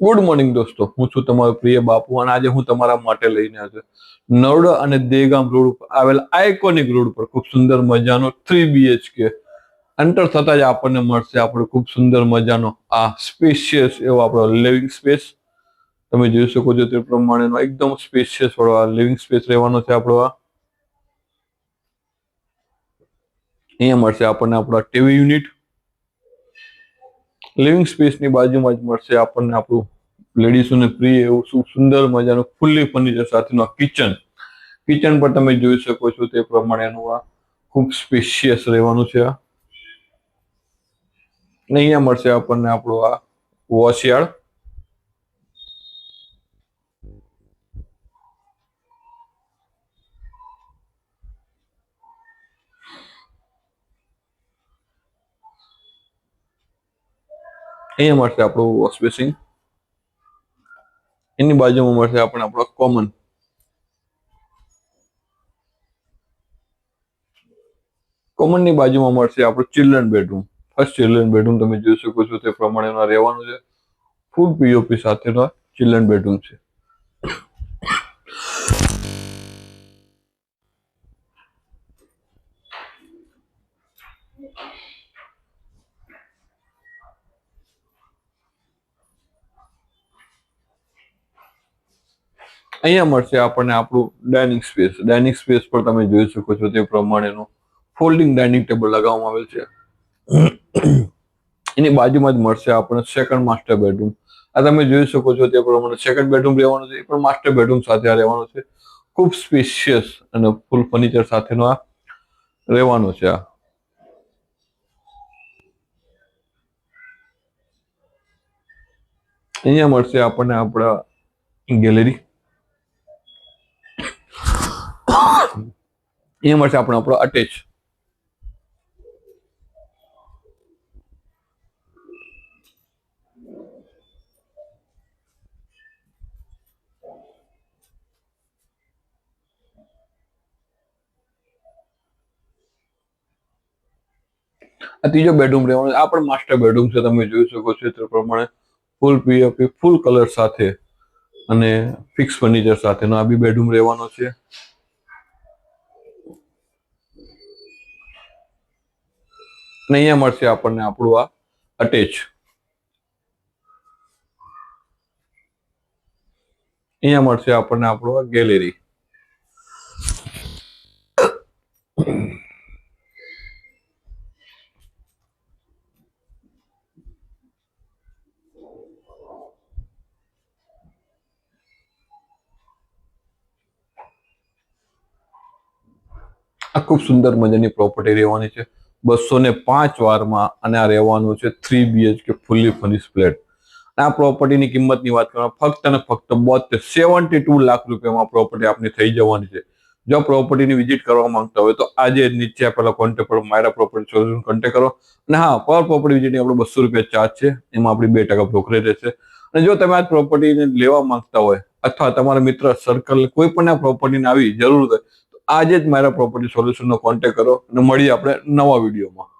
Good morning દોસ્તો, હું છું તમારો પ્રિય બાપુ અને આજે હું તમારા માટે લઈને આવ્યો છું. નવડા અને દેગામ રોડ ઉપર આવેલ આઇકોનિક રોડ પર ખૂબ સુંદર મજાનો થ્રી બીએચકે એન્ટર થતા જ આપણને મળશે આપણો ખૂબ સુંદર મજાનો આ સ્પેશિયસ એવો આપણો લિવિંગ સ્પેસ તમે જોઈ શકો છો તે પ્રમાણેનો એકદમ સ્પેશિયસ વાળો આ લિવિંગ સ્પેસ રહેવાનો છે આપણો આ. અહીંયા મળશે આપણને આપણો ટીવી યુનિટ લિવિંગ સ્પેસની બાજુમાં જ મળશે આપણને આપણું લેડીઝોને પ્રિય એવું સુંદર મજાનું ખુલ્લી ફર્નિચર સાથેનું આ કિચન કિચન પર તમે જોઈ શકો છો તે પ્રમાણેનું આ ખૂબ સ્પેશિયસ રહેવાનું છે આ. અહીંયા મળશે આપણને આપણું આ વોશયાર્ડ અહીંયા મળશે આપણું વોશ બેસિંગ એની બાજુમાં મળશે આપણે આપણો કોમન કોમનની બાજુમાં મળશે આપણું children bedroom first children bedroom તમે જોઈ શકો છો તે પ્રમાણેના રહેવાનું છે. ફૂલ પીઓપી સાથેનો ચિલ્ડ્રન બેડરૂમ છે. અહીંયા મળશે આપણને આપણું ડાઇનિંગ સ્પેસ ડાઇનિંગ સ્પેસ પર તમે જોઈ શકો છો તે પ્રમાણેનું. ફોલ્ડિંગ ડાઇનિંગ ટેબલ લગાવવામાં આવેલ છે. એની બાજુમાં જ મળશે આપણને સેકન્ડ માસ્ટર બેડરૂમ આ તમે જોઈ શકો છો તે પ્રમાણે સેકન્ડ બેડરૂમ રહેવાનું છે. એ પણ માસ્ટર બેડરૂમ સાથે આ રહેવાનું છે. ખૂબ સ્પેશિયસ અને ફૂલ ફર્નિચર સાથેનો આ રહેવાનો છે આ. અહીંયા મળશે આપણને આપણા ગેલેરી અહીંયા મળશે આપણો આપણો અટેચ આ ત્રીજો બેડરૂમ રહેવાનો આ પણ માસ્ટર બેડરૂમ છે. તમે જોઈ શકો છો તે પ્રમાણે. ફૂલ પીઓપી ફૂલ કલર સાથે અને ફિક્સ ફર્નિચર સાથેનો આ બી બેડરૂમ રહેવાનો છે. અને અહીંયા મળશે આપણને આપણું આ અટેચ અહીંયા મળશે આપણને આપણું આ ગેલેરી આ ખૂબ સુંદર મજાની પ્રોપર્ટી રહેવાની છે. બસો ને પાંચ વારમાં અને આ રહેવાનું છે three BHK fully furnish flat. આ પ્રોપર્ટીની કિંમતની વાત કરવામાં ફક્ત અને ફક્ત બોતેર સેવન્ટી ટુ લાખ રૂપિયામાં પ્રોપર્ટી આપની થઈ જવાની છે. જો પ્રોપર્ટીની વિઝિટ કરવા માંગતા હોય તો આજે નીચે આપેલા કોન્ટેક્ટ પર માયરા પ્રોપર્ટી સોલ્યુશન કોન્ટેક્ટ કરો. અને હા પર પ્રોપર્ટી વિઝિટની આપણો બસો રૂપિયા ચાર્જ છે. એમાં આપણી બે ટકા બ્રોકરેજ રહેશે. અને જો તમે આ પ્રોપર્ટીને લેવા માંગતા હોય અથવા તમારા મિત્ર સર્કલ કોઈ પણ આ પ્રોપર્ટીને આવી જરૂર હોય આજે જ મારા પ્રોપર્ટી સોલ્યુશનનો કોન્ટેક્ટ કરો અને મળીએ આપણે નવા વિડીયોમાં.